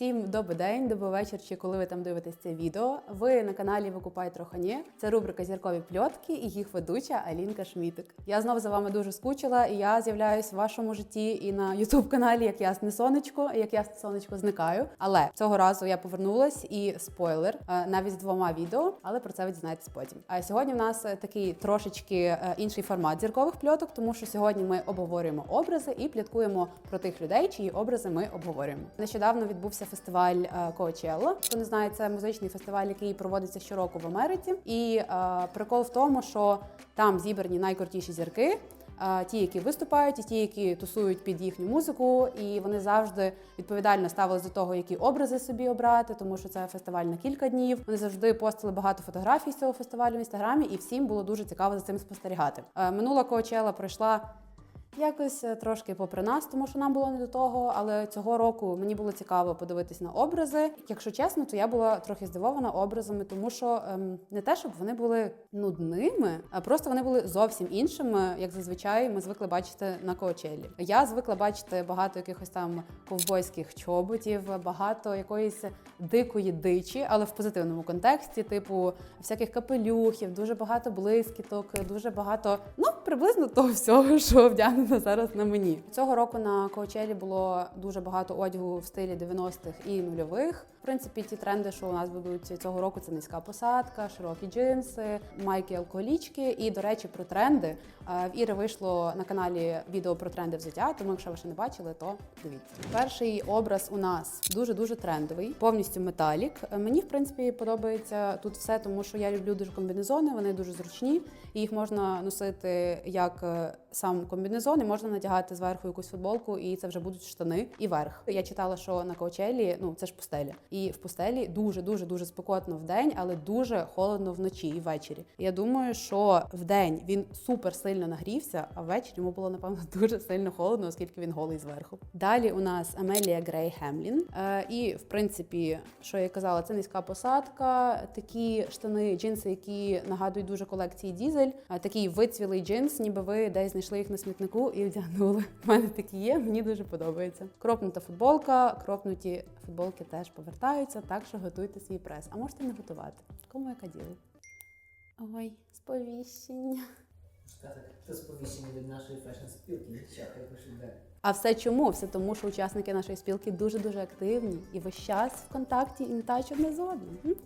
Всім добрий день, добрий вечір, чи коли ви там дивитесь це відео. Ви на каналі Викупай Трохані. Це рубрика Зіркові пльотки і їх ведуча Алінка Шмітик. Я знову за вами дуже скучила, і я з'являюсь в вашому житті і на Ютуб каналі як Ясне Сонечко, як Ясне Сонечко зникаю. Але цього разу я повернулась і спойлер е, навіть з двома відео, але про це ви дізнаєтесь потім. А сьогодні в нас е, такий трошечки е, інший формат зіркових пльоток, тому що сьогодні ми обговорюємо образи і пліткуємо про тих людей, чиї образи ми обговорюємо. Нещодавно відбувся фестиваль е, Coachella. Хто не знає, це музичний фестиваль, який проводиться щороку в Америці. І е, прикол в тому, що там зібрані найкрутіші зірки. е, Ті, які виступають, і ті, які тусують під їхню музику, і вони завжди відповідально ставились до того, які образи собі обрати, тому що це фестиваль на кілька днів. Вони завжди постили багато фотографій з цього фестивалю в інстаграмі, і всім було дуже цікаво за цим спостерігати. Минула Коачела пройшла Якось е, трошки попри нас, тому що нам було не до того. Але цього року мені було цікаво подивитись на образи. Якщо чесно, то я була трохи здивована образами, тому що ем, не те, щоб вони були нудними, а просто вони були зовсім іншими, як зазвичай ми звикли бачити на коачелі. Я звикла бачити багато якихось там ковбойських чоботів, багато якоїсь дикої дичі, але в позитивному контексті, типу всяких капелюхів, дуже багато блискіток, дуже багато, ну приблизно того всього, що вдягнено зараз на мені. Цього року на Коачелі було дуже багато одягу в стилі 90-х і нульових. В принципі, ті тренди, що у нас будуть цього року, це низька посадка, широкі джинси, майки, алкоголічки. І до речі, про тренди в Іри вийшло на каналі відео про тренди взуття. Тому, якщо ви ще не бачили, то дивіться. Перший образ у нас дуже дуже трендовий, повністю металік. Мені в принципі подобається тут все, тому що я люблю дуже комбінезони. Вони дуже зручні, і їх можна носити як е, сам комбінезон, і можна надягати зверху якусь футболку, і це вже будуть штани і верх. Я читала, що на Коачелі, ну це ж пустеля, і в пустелі дуже дуже дуже спекотно в день, але дуже холодно вночі і ввечері. Я думаю, що в день він супер сильно нагрівся, а ввечері йому було напевно дуже сильно холодно, оскільки він голий зверху. Далі у нас Амелія Грей Хемлін. Е, і в принципі, що я казала, це низька посадка, такі штани, джинси, які нагадують дуже колекції дізель. Е, такий вицвілий джинс, ніби ви десь знайшли їх на смітнику і вдягнули. У мене такі є, мені дуже подобається. Кропнута футболка, кропнуті футболки теж повертаються, так що готуйте свій прес. А можете не готувати. Кому яка діло? Ой, сповіщення. Це сповіщення від нашої пишуть далі. А все чому? Все тому, що учасники нашої спілки дуже дуже активні і весь час в контакті і не тач одне з одним.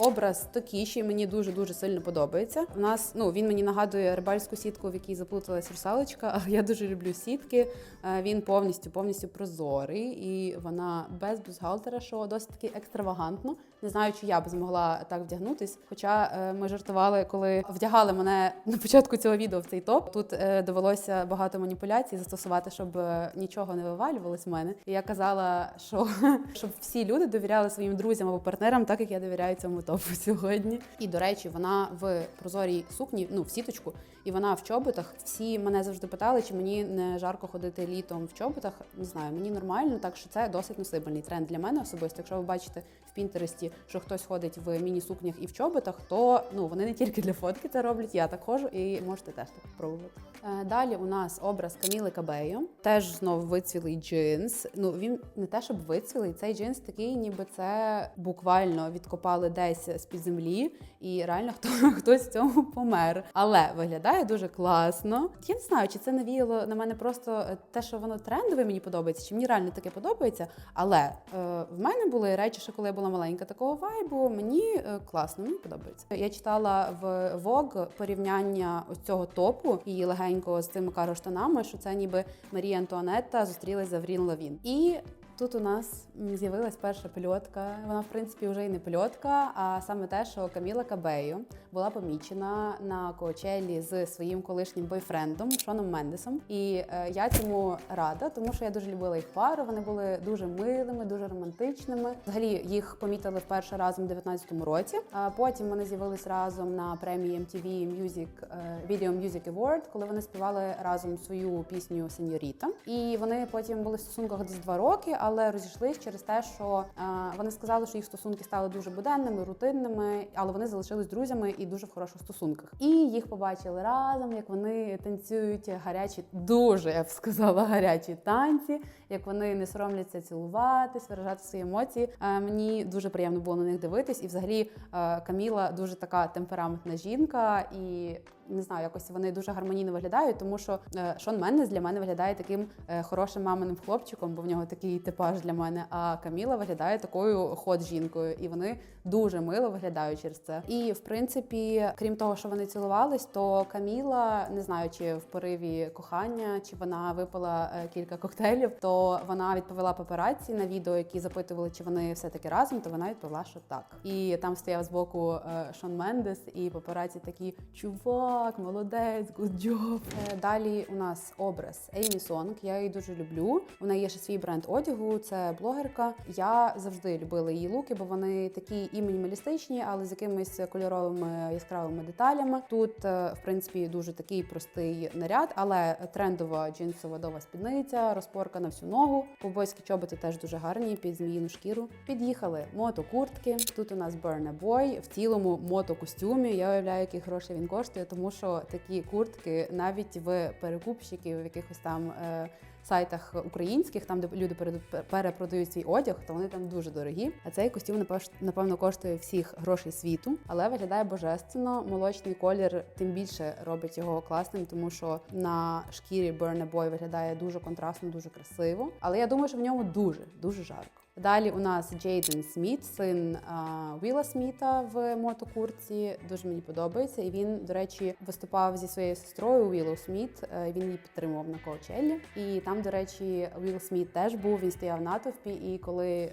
Образ Токіші мені дуже дуже сильно подобається. У нас ну він мені нагадує рибальську сітку, в якій заплуталась русалочка. Але я дуже люблю сітки. Е, Він повністю повністю прозорий, і вона без бюстгальтера, що досить таки екстравагантно. Не знаю, чи я б змогла так вдягнутись. Хоча е, ми жартували, коли вдягали мене на початку цього відео в цей топ. Тут е, довелося багато маніпуляцій застосувати, щоб нічого не вивалювалось в мене. І я казала, що щоб всі люди довіряли своїм друзям або партнерам, так як я довіряю цьому топу сьогодні. І до речі, вона в прозорій сукні, ну в сіточку, і вона в чоботах. Всі мене завжди питали, чи мені не жарко ходити літом в чоботах. Не знаю, мені нормально, так що це досить носибельний тренд для мене особисто. Якщо ви бачите в Пінтересті, що хтось ходить в міні-сукнях і в чоботах, то ну вони не тільки для фотки це роблять. Я так ходжу і можете теж так спробувати. Е, Далі у нас образ Каміли Кабею. Теж знову вицвілий джинс. Ну він не те, щоб вицвілий. Цей джинс такий, ніби це буквально відкопали десь з під землі, і реально хто хтось в цьому помер. Але виглядає дуже класно. Я не знаю, чи це навіяло на мене просто е, те, що воно трендове, мені подобається, чи мені реально таке подобається. Але е, в мене були речі, що коли я була маленька, такого вайбу. Мені е, класно, мені подобається. Я читала в Vogue порівняння цього топу і легенького з цими кароштанами, що це ніби Марія Антуанетта зустрілася за Врін Лавін. І Тут у нас з'явилась перша польотка. Вона, в принципі, вже й не польотка, а саме те, що Каміла Кабею була помічена на Коачелі з своїм колишнім бойфрендом Шоном Мендесом. І е, я цьому рада, тому що я дуже любила їх пару. Вони були дуже милими, дуже романтичними. Взагалі їх помітили вперше разом у 19-му році. А потім вони з'явились разом на премії MTV Music е, Video Music Award, коли вони співали разом свою пісню Сеньоріта. І вони потім були в стосунках десь два роки. Але розійшлись через те, що е, вони сказали, що їх стосунки стали дуже буденними, рутинними, але вони залишились друзями і дуже в хороших стосунках. І їх побачили разом, як вони танцюють гарячі, дуже я б сказала, гарячі танці, як вони не соромляться цілуватись, виражати свої емоції. Е, Мені дуже приємно було на них дивитись, і взагалі е, Каміла дуже така темпераментна жінка, і не знаю, якось вони дуже гармонійно виглядають, тому що е, Шон Меннес для мене виглядає таким е, хорошим маминим хлопчиком, бо в нього такий типаж для мене. А Каміла виглядає такою ход жінкою, і вони дуже мило виглядають через це. І в принципі, крім того, що вони цілувались, то Каміла, не знаю, чи в пориві кохання, чи вона випила е, кілька коктейлів, то вона відповіла папараці на відео, які запитували, чи вони все таки разом. То вона відповіла, що так. І там стояв збоку е, Шон Мендес, і папараці такі чувак, молодець, good job. Е, Далі у нас образ Еймі Сонг. Я її дуже люблю. У неї є ще свій бренд одягу. Це блогерка. Я завжди любила її луки, бо вони такі і мінімалістичні, але з якимись кольоровими яскравими деталями. Тут, е, в принципі, дуже такий простий наряд, але трендова джинсова дова спідниця, розпорка на всю ногу. Ковбойські чоботи теж дуже гарні під зміїну шкіру. Під'їхали мотокуртки. Тут у нас Burna Boy в цілому мотокостюмі. Я уявляю, які гроші він коштує, тому що такі куртки навіть в перекупщиків, в якихось там. Е, Сайтах українських, там де люди перепродають свій одяг, то вони там дуже дорогі. А цей костюм напев- напевно коштує всіх грошей світу, але виглядає божественно. Молочний колір тим більше робить його класним, тому що на шкірі Burna Boy виглядає дуже контрастно, дуже красиво. Але я думаю, що в ньому дуже дуже жарко. Далі у нас Джейден Сміт, син а, Віла Сміта в мотокурці. Дуже мені подобається. І він, до речі, виступав зі своєю сестрою Віллоу Сміт. Е, Він її підтримував на Коучеллі. І там, до речі, Вілл Сміт теж був. Він стояв в натовпі. І коли е,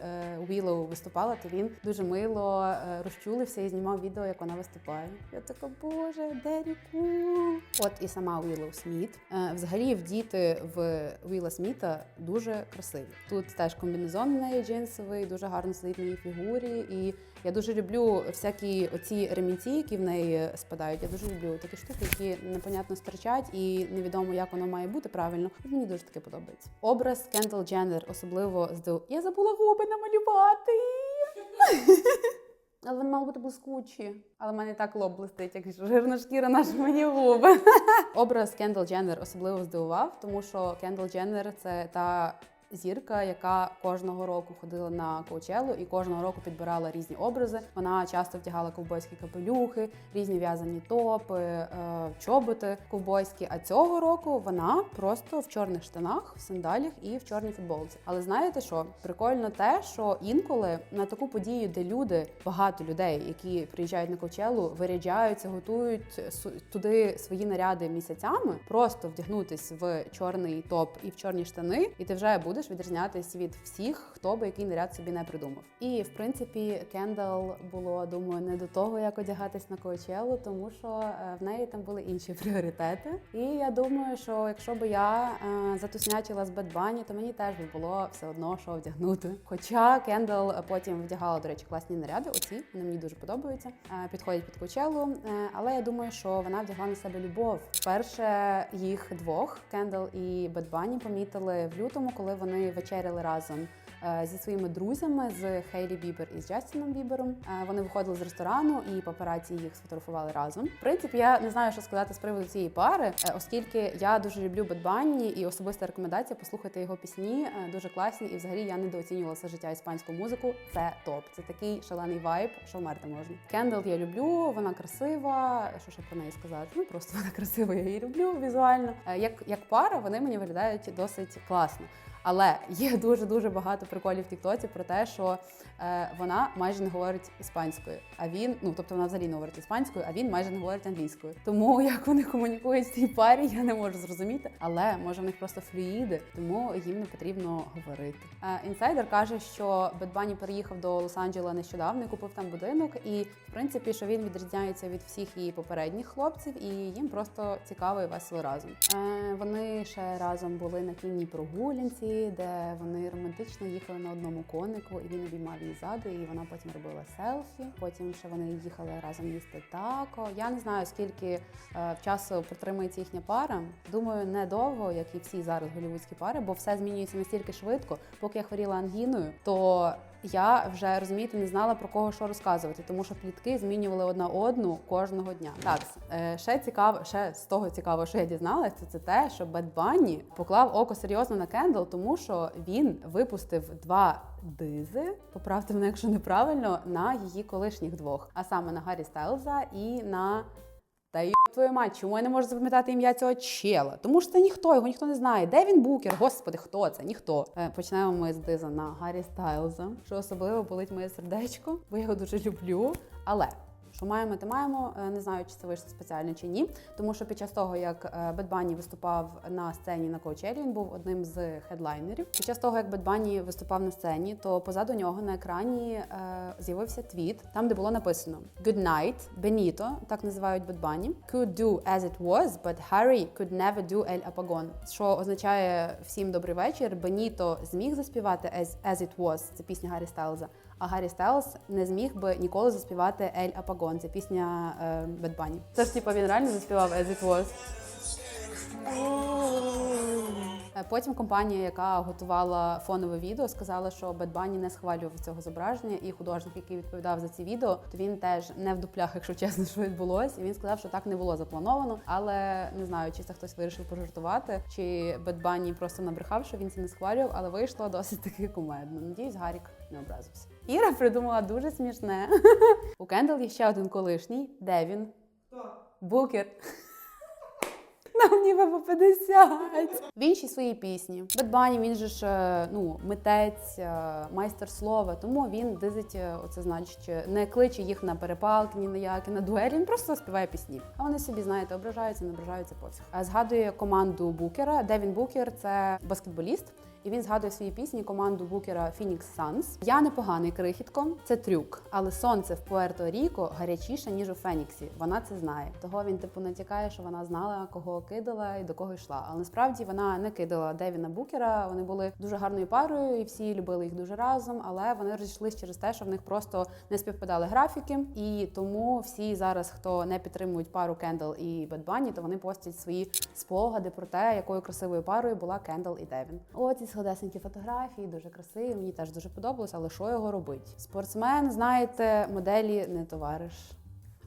Віллоу виступала, то він дуже мило е, розчулився і знімав відео, як вона виступає. Я така, боже, Дері кул. От і сама Віллоу Сміт. Взагалі, вдіти в Віла Сміта дуже красиві. Тут теж комбінезон в неї джинсовий, дуже гарно сидить на її фігурі. І я дуже люблю всякі оці ремінці, які в неї спадають. Я дуже люблю такі штуки, які непонятно стирчать, і невідомо, як воно має бути правильно. Мені дуже таке подобається. Образ Кендал Дженнер особливо здив. Я забула губи намалювати. Але вони мали бути блискучі. Але в мене так лоб блистить, як жирна шкіра наша мені губи. Образ Кендал Дженнер особливо здивував, тому що Кендал Дженнер це та. Зірка, яка кожного року ходила на Коучелу і кожного року підбирала різні образи. Вона часто вдягала ковбойські капелюхи, різні в'язані топи, е, чоботи ковбойські. А цього року вона просто в чорних штанах, в сандалях і в чорній футболці. Але знаєте що? Прикольно те, що інколи на таку подію, де люди, багато людей, які приїжджають на Коучелу, виряджаються, готують туди свої наряди місяцями, просто вдягнутись в чорний топ і в чорні штани, і ти вже будеш відрізнятись від всіх, хто би який наряд собі не придумав. І в принципі, Кендал було думаю не до того, як одягатись на Коучелу, тому що е, в неї там були інші пріоритети. І я думаю, що якщо би я е, затуснячила з Bunny, то мені теж би було все одно, що вдягнути. Хоча Кендал потім вдягала, до речі, класні наряди. Оці вони мені дуже подобаються. е, Підходять під Коучелу. Е, Але я думаю, що вона вдягла на себе любов. Перше їх двох Кендал і Bunny помітили в лютому, коли вони вечеряли разом е, зі своїми друзями з Хейлі Бібер і з Джастіном Бібером. Е, Вони виходили з ресторану, і папараці їх сфотографували разом. В принципі, я не знаю, що сказати з приводу цієї пари, е, оскільки я дуже люблю Bunny і особиста рекомендація послухати його пісні. Дуже класні, і взагалі я недооцінювала все життя іспанську музику. Це топ. Це такий шалений вайб, що вмерти можна. Кендал я люблю, вона красива. Що ще про неї сказати? Ну просто вона красива, я її люблю візуально. Як, як пара, вони мені виглядають досить класно. Але є дуже дуже багато приколів в Тіктоці про те, що е, вона майже не говорить іспанською. А він, ну тобто вона взагалі не говорить іспанською, а він майже не говорить англійською. Тому як вони комунікують в цій парі, я не можу зрозуміти. Але може в них просто флюїди, тому їм не потрібно говорити. Е, інсайдер каже, що Бед Бані переїхав до Лос-Анджелеса нещодавно і купив там будинок. І в принципі, що він відрізняється від всіх її попередніх хлопців, і їм просто цікаво і весело разом. Е, вони ще разом були на кінній прогулянці де вони романтично їхали на одному конику, і він обіймав її ззаду, і вона потім робила селфі. Потім ще вони їхали разом їсти тако. Я не знаю, скільки е, часу протримується їхня пара. Думаю, недовго, як і всі зараз голівудські пари, бо все змінюється настільки швидко. Поки я хворіла ангіною, то я вже розумієте, не знала про кого що розказувати, тому що плітки змінювали одна одну кожного дня. Так, е, ще цікаво, ще з того цікавого, що я дізналася, це, це те, що Бед Банні поклав око серйозно на Кендл, тому що він випустив два дизи, поправте мене, якщо неправильно, на її колишніх двох, а саме на Гаррі Стайлза і на твою мать, чому я не можу запам'ятати ім'я цього чела? Тому що це ніхто, його ніхто не знає. Де він букер? Господи, хто це? Ніхто. Е, Почнемо ми з диза на Гаррі Стайлза, що особливо болить моє сердечко, бо я його дуже люблю. Але що маємо, те маємо. Е, Не знаю, чи це вийшло спеціально чи ні. Тому що під час того, як Бед Банні виступав на сцені на Коучелі, він був одним з хедлайнерів. Під час того, як Бед Банні виступав на сцені, то позаду нього на екрані е, з'явився твіт, там де було написано Good night, Benito, так називають Бед Банні, could do as it was, but Harry could never do El Apagón, що означає всім добрий вечір. Беніто зміг заспівати as, as it was, це пісня Гаррі Стайлза. А Гаррі Стайлз не зміг би ніколи заспівати Ель Апагон. Це пісня Бедбані. Це ж типа він реально заспівав As It Was. Е, Потім компанія, яка готувала фонове відео, сказала, що Bad Bunny не схвалював цього зображення, і художник, який відповідав за ці відео, то він теж не в дуплях, якщо чесно, що відбулося. І він сказав, що так не було заплановано. Але не знаю, чи це хтось вирішив пожартувати, чи Bad Bunny просто набрехав, що він це не схвалював, але вийшло досить таки кумедно. Надіюсь, Гарік не образився. Іра придумала дуже смішне. У Кендал є ще один колишній. Де він? Букер. Нам ніби по 50. В іншій своїй пісні. Бедбані, він же ж е, ну, митець, е, майстер слова, тому він дизить, е, оце значить, не кличе їх на перепалки, ні на які, на дуелі, він просто співає пісні. А вони собі, знаєте, ображаються, не ображаються пофіг. Згадує команду Букера. Девін Букер це баскетболіст. І він згадує в своїй пісні команду букера Phoenix Suns. Я непоганий крихітко, це трюк, але сонце в Пуерто-Ріко гарячіше ніж у Феніксі. Вона це знає. Того він типу натякає, що вона знала, кого кидала і до кого йшла. Але насправді вона не кидала Девіна Букера. Вони були дуже гарною парою, і всі любили їх дуже разом. Але вони розійшлися через те, що в них просто не співпадали графіки. І тому всі зараз, хто не підтримують пару Кендал і Бед Банні, то вони постять свої спогади про те, якою красивою парою була Кендал і Девін. От ці сходесенькі фотографії, дуже красиві. Мені теж дуже подобалось, але що його робить? Спортсмен, знаєте, моделі не товариш.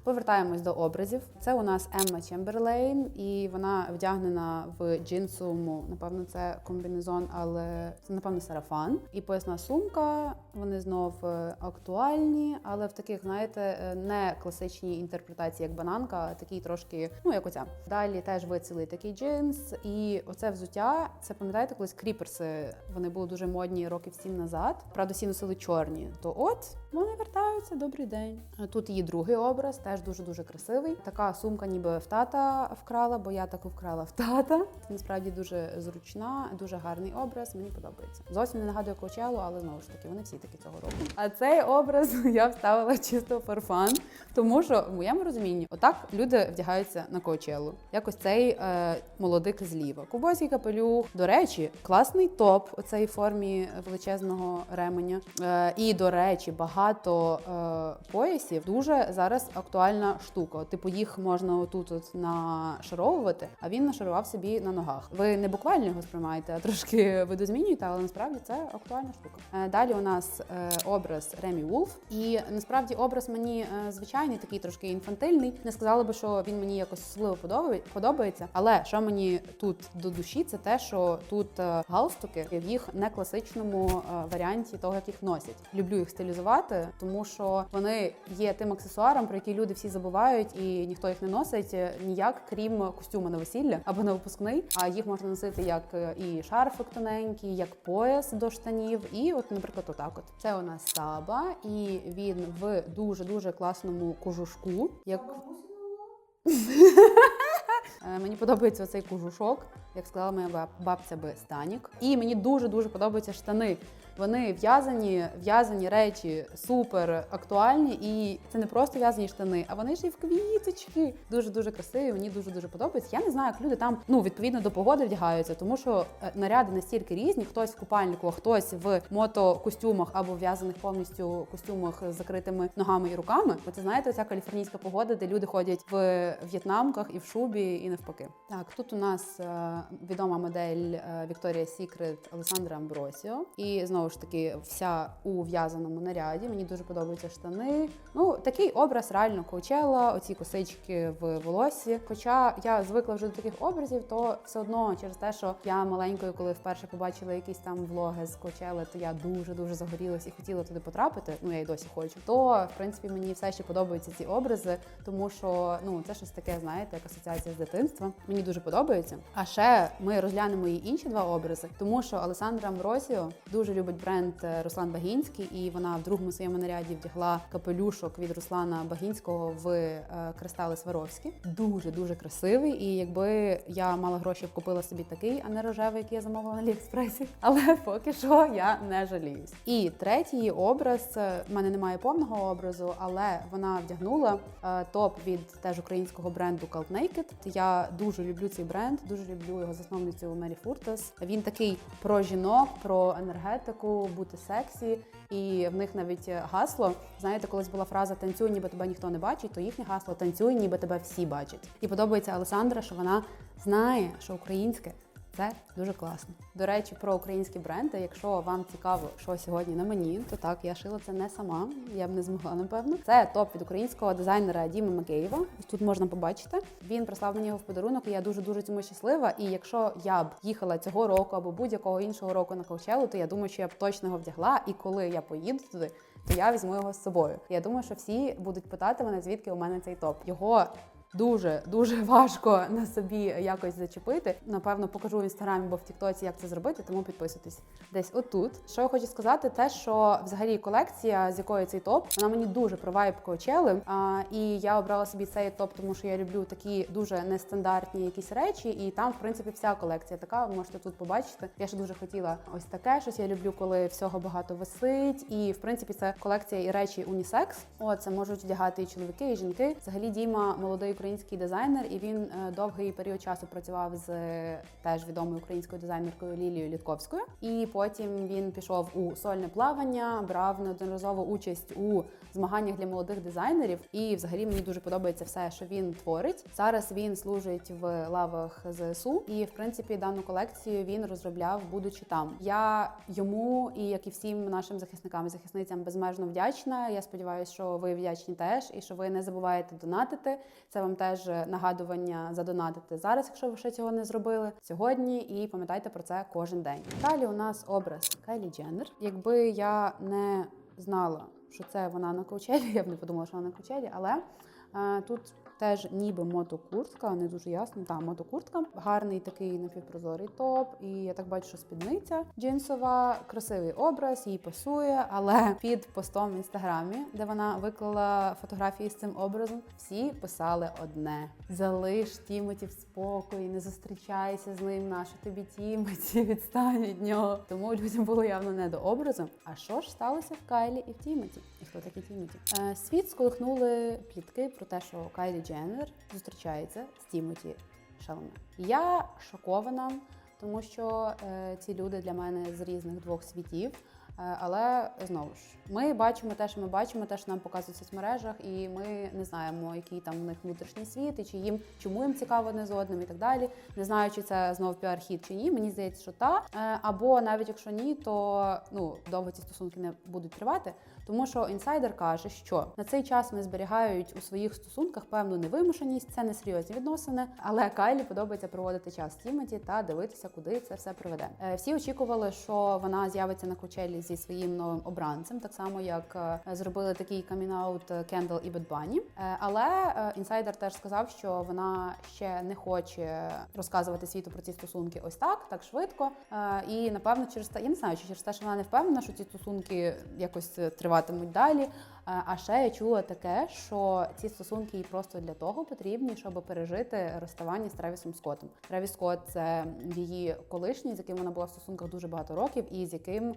Повертаємось до образів. Це у нас Емма Чемберлейн, і вона вдягнена в джинсовому, напевно, це комбінезон, але це напевно сарафан. І поясна сумка. Вони знов е, актуальні, але в таких, знаєте, е, не класичній інтерпретації, як бананка, а такий трошки, ну як оця. Далі теж вицілий такий джинс. І оце взуття. Це пам'ятаєте, колись кріперси вони були дуже модні років сім назад. Правда, всі носили чорні. То от вони вертаються. Добрий день. Тут її другий образ, теж дуже дуже красивий. Така сумка, ніби в тата вкрала, бо я таку вкрала в тата. Насправді дуже зручна, дуже гарний образ. Мені подобається. Зовсім не нагадує Коучелу, але знову ж таки вони всі такі цього року. А цей образ я вставила чисто форфан, тому що в моєму розумінні отак люди вдягаються на Коучелу. Якось цей е, молодик зліва. Кубойський капелюх. До речі, класний топ у цій формі величезного ременя. Е, і до речі, багато е, поясів дуже зараз актуальна штука. Типу, їх можна отут от нашаровувати, а він нашарував собі на ногах. Ви не буквально його сприймаєте, а трошки видозмінюєте, але насправді це актуальна штука. Е, далі у нас е, образ Ремі Вулф. І насправді образ мені е, звичайний, такий трошки інфантильний. Не сказала би, що він мені якось особливо подобається. Але що мені тут до душі, це те, що тут е, галстуки в їх не класичному е, варіанті того, як їх носять. Люблю їх стилізувати, тому що вони є тим аксесуаром, про який люди всі забувають, і ніхто їх не носить е, ніяк, крім костюма на весілля або на випускний. А їх можна носити як е, і шарфик тоненький, як пояс до штанів. І, от, наприклад, отак. От це у нас саба, і він в дуже дуже класному кожушку. Як Е, Мені подобається цей кожушок, як сказала моя бабця би Станік. І мені дуже дуже подобаються штани. Вони в'язані, в'язані речі супер актуальні, і це не просто в'язані штани, а вони ж і в квіточки. Дуже дуже красиві. Мені дуже дуже подобається. Я не знаю, як люди там ну відповідно до погоди вдягаються, тому що е, наряди настільки різні. Хтось в купальнику, а хтось в мотокостюмах або в'язаних повністю костюмах з закритими ногами і руками. Бо це знаєте, ця каліфорнійська погода, де люди ходять в в'єтнамках і в шубі, і навпаки. Так, тут у нас е, відома модель Victoria's Secret Алесандра Амбросіо. І знову ж таки, вся у в'язаному наряді. Мені дуже подобаються штани. Ну, такий образ реально коучела, оці косички в волосі. Хоча я звикла вже до таких образів, то все одно через те, що я маленькою, коли вперше побачила якісь там влоги з Коучели, то я дуже дуже загорілась і хотіла туди потрапити. Ну я й досі хочу. То в принципі мені все ще подобаються ці образи, тому що ну це щось таке, знаєте, як асоціація з дитинства. Мені дуже подобається. А ще ми розглянемо і інші два образи, тому що Алесандра Амбросіо дуже любить бренд е, Руслан Багінський, і вона в другому своєму наряді вдягла капелюшок від Руслана Багінського в е, кристали Сваровські. Дуже дуже красивий. І якби я мала гроші, купила собі такий, а не рожевий, який я замовила на Аліекспресі. Але поки що я не жаліюсь. І третій образ е, в мене немає повного образу, але вона вдягнула топ від теж українського бренду Cult Naked. Я дуже люблю цей бренд, дуже люблю його засновницю Мері Фуртас. Він такий про жінок, про енергетику, бути сексі. І в них навіть гасло. Знаєте, колись була фраза танцюй, ніби тебе ніхто не бачить, то їхнє гасло танцюй, ніби тебе всі бачать. І подобається Олександра, що вона знає, що українське це дуже класно. До речі, про українські бренди. Якщо вам цікаво, що сьогодні на мені, то так я шила це не сама. Я б не змогла, напевно. Це топ від українського дизайнера Діми Макеєва. Ось тут можна побачити. Він прислав мені його в подарунок. і Я дуже дуже цьому щаслива. І якщо я б їхала цього року або будь-якого іншого року на Коучелу, то я думаю, що я б точно його вдягла. І коли я поїду туди, то я візьму його з собою. Я думаю, що всі будуть питати мене, звідки у мене цей топ. Його Дуже дуже важко на собі якось зачепити. Напевно, покажу в інстаграмі або в Тіктоці, як це зробити, тому підписуйтесь десь отут. Що я хочу сказати, те, що взагалі колекція, з якої цей топ, вона мені дуже про вайб Коачели. І я обрала собі цей топ, тому що я люблю такі дуже нестандартні якісь речі. І там, в принципі, вся колекція така. Ви можете тут побачити. Я ще дуже хотіла ось таке щось. Я люблю, коли всього багато висить. І в принципі, це колекція і речі унісекс. О, це можуть вдягати і чоловіки, і жінки. Взагалі, Діма молодий український дизайнер, і він е, довгий період часу працював з теж відомою українською дизайнеркою Лілією Літковською. І потім він пішов у сольне плавання, брав неодноразово участь у змаганнях для молодих дизайнерів. І взагалі мені дуже подобається все, що він творить. Зараз він служить в лавах ЗСУ, і в принципі дану колекцію він розробляв, будучи там. Я йому і як і всім нашим захисникам і захисницям безмежно вдячна. Я сподіваюся, що ви вдячні теж, і що ви не забуваєте донатити. Це вам теж нагадування задонатити зараз, якщо ви ще цього не зробили сьогодні. І пам'ятайте про це кожен день. Далі у нас образ Кайлі Дженнер. Якби я не знала, що це вона на коучелі, я б не подумала, що вона на коучелі, але е, тут. Теж ніби мотокуртка, не дуже ясно. Та мотокуртка, гарний такий напівпрозорий топ. І я так бачу, що спідниця джинсова, красивий образ, їй пасує. Але під постом в інстаграмі, де вона виклала фотографії з цим образом, всі писали одне: залиш Тімоті в спокої, не зустрічайся з ним. Нащо тобі Тімоті, відстань від нього. Тому людям було явно не до образу. А що ж сталося в Кайлі і в Тімоті? І хто такий Тімоті? Е, світ сколихнули плітки про те, що Кайлі Дженнер зустрічається з Тімоті Шаломе. Я шокована, тому що е, ці люди для мене з різних двох світів. Е, Але знову ж ми бачимо те, що ми бачимо, те, що нам показують в соцмережах, і ми не знаємо, який там в них внутрішній світ, і чи їм чому їм цікаво одне з одним і так далі. Не знаю, чи це знов піар-хід чи ні. Мені здається, що та Е, або навіть якщо ні, то ну довго ці стосунки не будуть тривати. Тому що інсайдер каже, що на цей час вони зберігають у своїх стосунках певну невимушеність, це не серйозні відносини. Але Кайлі подобається проводити час з Тімоті та дивитися, куди це все приведе. Е, Всі очікували, що вона з'явиться на кучелі зі своїм новим обранцем, так само як е, зробили такий камінаут Кендал і. Е, Але е, інсайдер теж сказав, що вона ще не хоче розказувати світу про ці стосунки ось так, так швидко. Е, І напевно через те, я не знаю, чи через те, що вона не впевнена, що ці стосунки якось е, триватимуть далі. Е, А ще я чула таке, що ці стосунки їй просто для того потрібні, щоб пережити розставання з Тревісом Скоттом. Тревіс Скотт – це її колишній, з яким вона була в стосунках дуже багато років, і з яким е,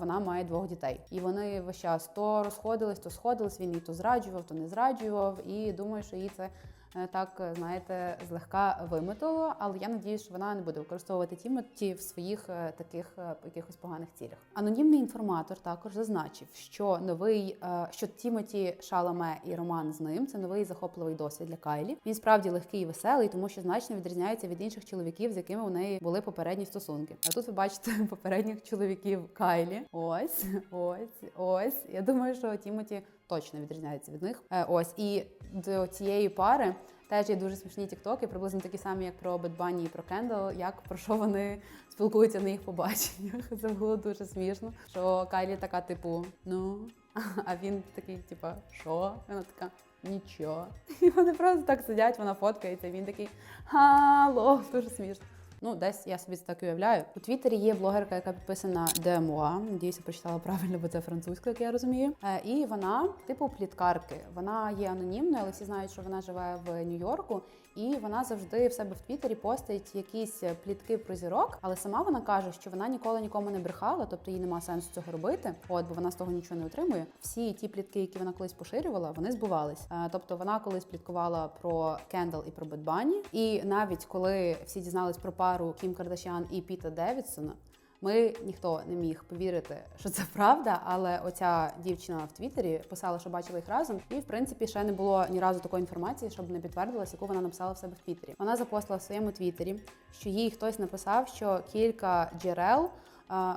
вона має двох дітей. І вони весь час то розходились, то сходились. Він її то зраджував, то не зраджував. І думаю, що їй це. Е, Так, е, знаєте, злегка вимотало, але я надіюсь, що вона не буде використовувати Тімоті в своїх е, таких якихось поганих цілях. Анонімний інформатор також зазначив, що новий що Тімоті Шаламе і роман з ним це новий захопливий досвід для Кайлі. Він справді легкий і веселий, тому що значно відрізняється від інших чоловіків, з якими у неї були попередні стосунки. А тут ви бачите попередніх чоловіків Кайлі. Ось, ось, ось. Я думаю, що Тімоті точно відрізняється від них. Е, Ось і до цієї пари. Теж є дуже смішні тіктоки, приблизно такі самі, як про Bunny і про Кендал, як про що вони спілкуються на їх побаченнях. Це було дуже смішно. Що Кайлі така, типу, ну, а він такий, типа, що? Вона така. Нічого. І вони просто так сидять, вона фоткається, він такий Хало, дуже смішно. Ну, десь я собі це так уявляю. У Твіттері є блогерка, яка підписана Демуа. Надіюся, прочитала правильно, бо це французька, як я розумію. Е, і вона, типу, пліткарки. Вона є анонімною, але всі знають, що вона живе в Нью-Йорку. І вона завжди в себе в Твіттері постить якісь плітки про зірок, але сама вона каже, що вона ніколи нікому не брехала, тобто їй нема сенсу цього робити. От, бо вона з того нічого не отримує. Всі ті плітки, які вона колись поширювала, вони збувались. Е, Тобто вона колись пліткувала про Кендал і про Бед Банні. І навіть коли всі дізнались про пару Кім Кардашян і Піта Девідсона. Ми ніхто не міг повірити, що це правда, але оця дівчина в Твіттері писала, що бачила їх разом, і в принципі ще не було ні разу такої інформації, щоб не підтвердилась, яку вона написала в себе в Твіттері. Вона запостила в своєму Твіттері, що їй хтось написав, що кілька джерел.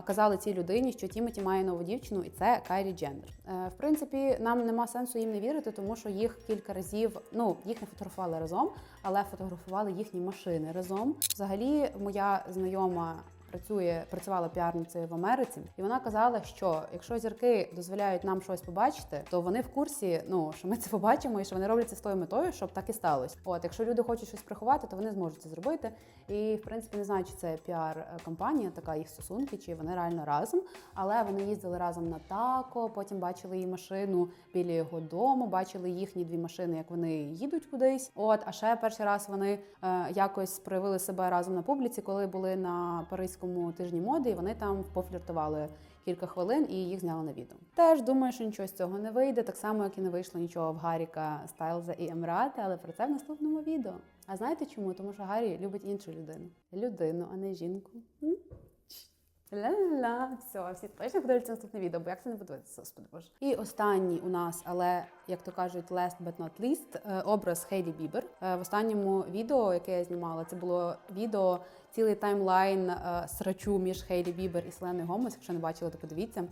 Казали цій людині, що Тімоті має нову дівчину, і це Кайрі Дженнер. Е, В принципі, нам нема сенсу їм не вірити, тому що їх кілька разів ну їх не фотографували разом, але фотографували їхні машини разом. Взагалі, моя знайома працює, працювала піарницею в Америці, і вона казала, що якщо зірки дозволяють нам щось побачити, то вони в курсі, ну що ми це побачимо, і що вони роблять це з тою метою, щоб так і сталося. От, якщо люди хочуть щось приховати, то вони зможуть це зробити. І в принципі не знаю, чи це піар-компанія, така їх стосунки, чи вони реально разом. Але вони їздили разом на тако, потім бачили її машину біля його дому, бачили їхні дві машини, як вони їдуть кудись. От, а ще перший раз вони е, якось проявили себе разом на публіці, коли були на паризькому тижні моди, і вони там пофліртували кілька хвилин і їх зняли на відео. Теж думаю, що нічого з цього не вийде, так само як і не вийшло нічого в Гаріка Стайлза і Емрати, але про це в наступному відео. А знаєте чому? Тому що Гаррі любить іншу людину. Людину, а не жінку. Ля-ля-ля, все, всі точно подивляться наступне відео, бо як це не подивитися, господи боже. І останній у нас, але як то кажуть, last but not least, е, образ Хейлі Бібер. Е, В останньому відео, яке я знімала, це було відео, цілий таймлайн е, срачу між Хейлі Бібер і Селеною Гомес. Якщо не бачили, то подивіться.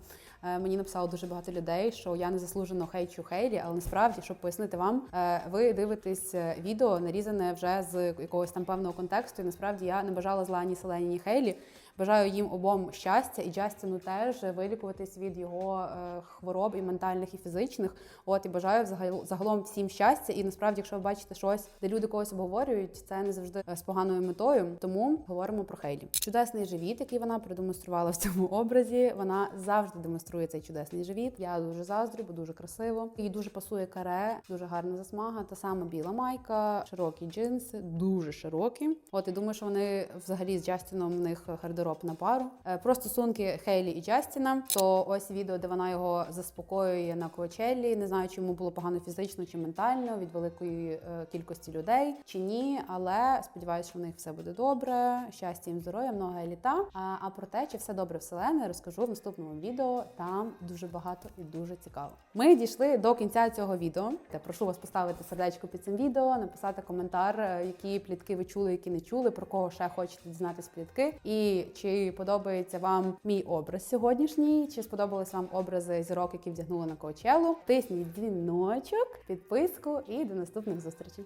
Е, Мені написало дуже багато людей, що я не заслужено хейчу Хейлі, але насправді, щоб пояснити вам, е, ви дивитесь відео, нарізане вже з якогось там певного контексту. І насправді я не бажала зла ні Селені, ні Хейлі. Бажаю їм обом щастя і Джастіну теж вилікуватись від його е, хвороб і ментальних, і фізичних. От і бажаю загалом всім щастя. І насправді, якщо ви бачите щось, де люди когось обговорюють, це не завжди е, з поганою метою. Тому говоримо про Хейлі. Чудесний живіт, який вона продемонструвала в цьому образі. Вона завжди демонструє цей чудесний живіт. Я дуже заздрю, бо дуже красиво. Їй дуже пасує каре, дуже гарна засмага. Та сама біла майка, широкі джинси, дуже широкі. От і думаю, що вони взагалі з Джастіном в них гардероб на пару. Е, Про стосунки Хейлі і Джастіна. То ось відео, де вона його заспокоює на Коачеллі. Не знаю, чи йому було погано фізично чи ментально від великої е, кількості людей чи ні. Але сподіваюся, що в них все буде добре. Щастя їм здоров'я, много літа. А, про те, чи все добре вселене, розкажу в наступному відео. Там дуже багато і дуже цікаво. Ми дійшли до кінця цього відео. Та прошу вас поставити сердечко під цим відео, написати коментар, е, які плітки ви чули, які не чули, про кого ще хочете дізнатись плітки, і чи подобається вам мій образ сьогоднішній, чи сподобались вам образи зірок, які вдягнули на Коачеллу. Тисніть дзвіночок, підписку і до наступних зустрічей.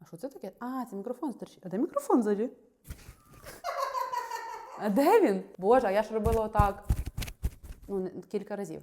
А що це таке? А, це мікрофон стерчить. А де мікрофон взагалі? А де він? Боже, а я ж робила отак. Ну, кілька разів.